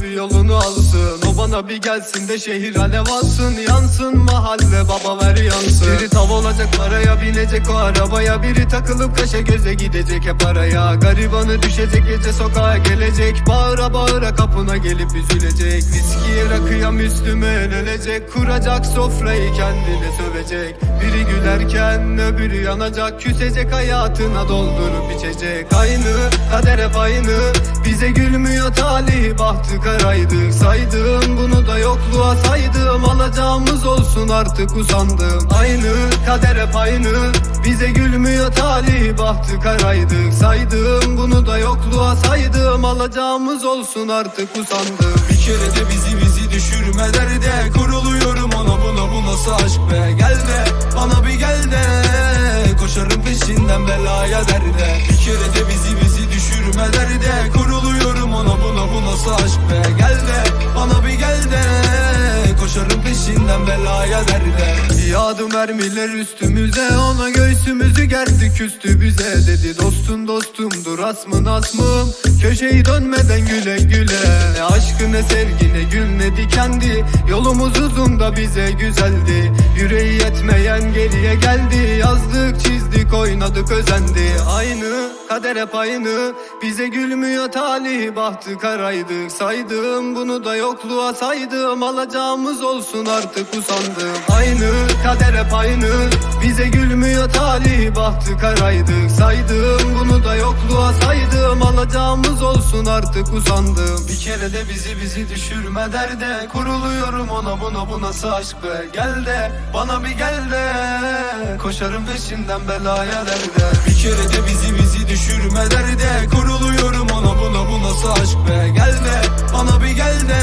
bir yolunu alsın. O bana bir gelsin de şehir alev alsın. Yansın mahalle baba ver yansın. Biri tav olacak paraya binecek. O arabaya Biri takılıp kaşa göze gidecek. Hep araya Garibanı düşecek gece sokağa gelecek. Bağıra bağıra kapına gelip üzülecek. Viskiye rakıya Müslüman ölecek Kuracak sofrayı kendine sövecek. Biri gülerken öbürü yanacak. Küsecek hayatına doldurup içecek. Aynı kader hep aynı. Bize gülmüyor talih bahtı karaydık Saydım bunu da yokluğa saydım. Alacağımız olsun artık usandım. Aynı kader hep aynı. Bize gülmüyor talih bahtı karaydık Saydım bunu da yokluğa saydım. Alacağımız olsun artık usandım. Bir kere de bizi bizi düşürme derde Kuruluyorum ona buna bu nasıl aşk be? Gel de bana bir gel de. Koşarım peşinden belaya derde Bir kere de bizi bizi düşürme derde Kuruluyorum nasıl aşk be Gel de bana bir gel de. Koşarım peşinden belaya derde Yağdı mermiler üstümüze Ona göğsümüzü gerdi küstü bize. Dedi dostun dostumdur asmın asmım Köşeyi dönmeden güle güle. Ne aşkı ne sevgi ne gül ne dikendi Yolumuz uzun da bize güzeldi. Yüreği yetmeyen geriye geldi. Yazdık çizdik oynadık özendi. Aynı kader hep aynı. Bize gülmüyor talih bahtı karaydık Saydım bunu da yokluğa saydım. Alacağımız olsun artık usandım. Aynı kader hep aynı. Bize gülmüyor talih. Bahtı karaydık Saydım bunu da yokluğa saydım. Alacağımız olsun artık usandım Bir kere de bizi bizi düşürme derde. Kuruluyorum ona buna bu nasıl aşk be. Gel de bana bir gel de. Koşarım peşinden belaya derde. Bir kere de bizi bizi düşürme derde. Kuruluyorum ona buna bu nasıl aşk be. Gel de bana bir gel de.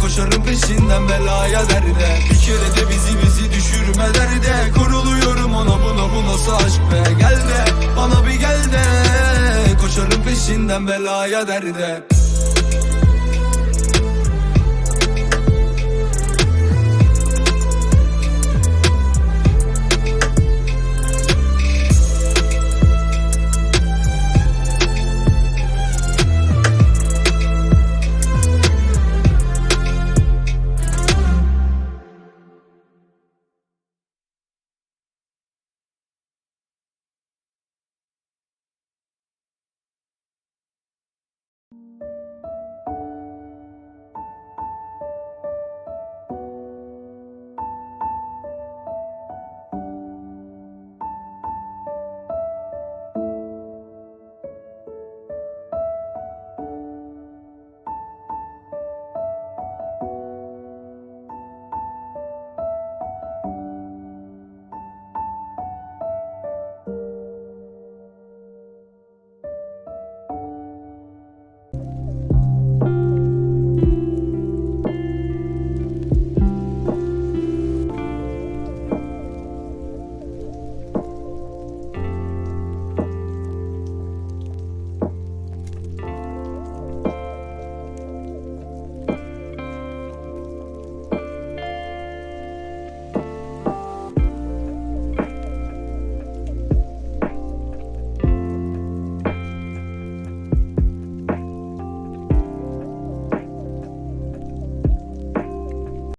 Koşarım peşinden belaya derde. Bir kere de bizi bizi düşürme derde Kuruluyorum ona buna bu nasıl aşk be. Gel de bana bir gel de. Koşarım peşinden belaya derde you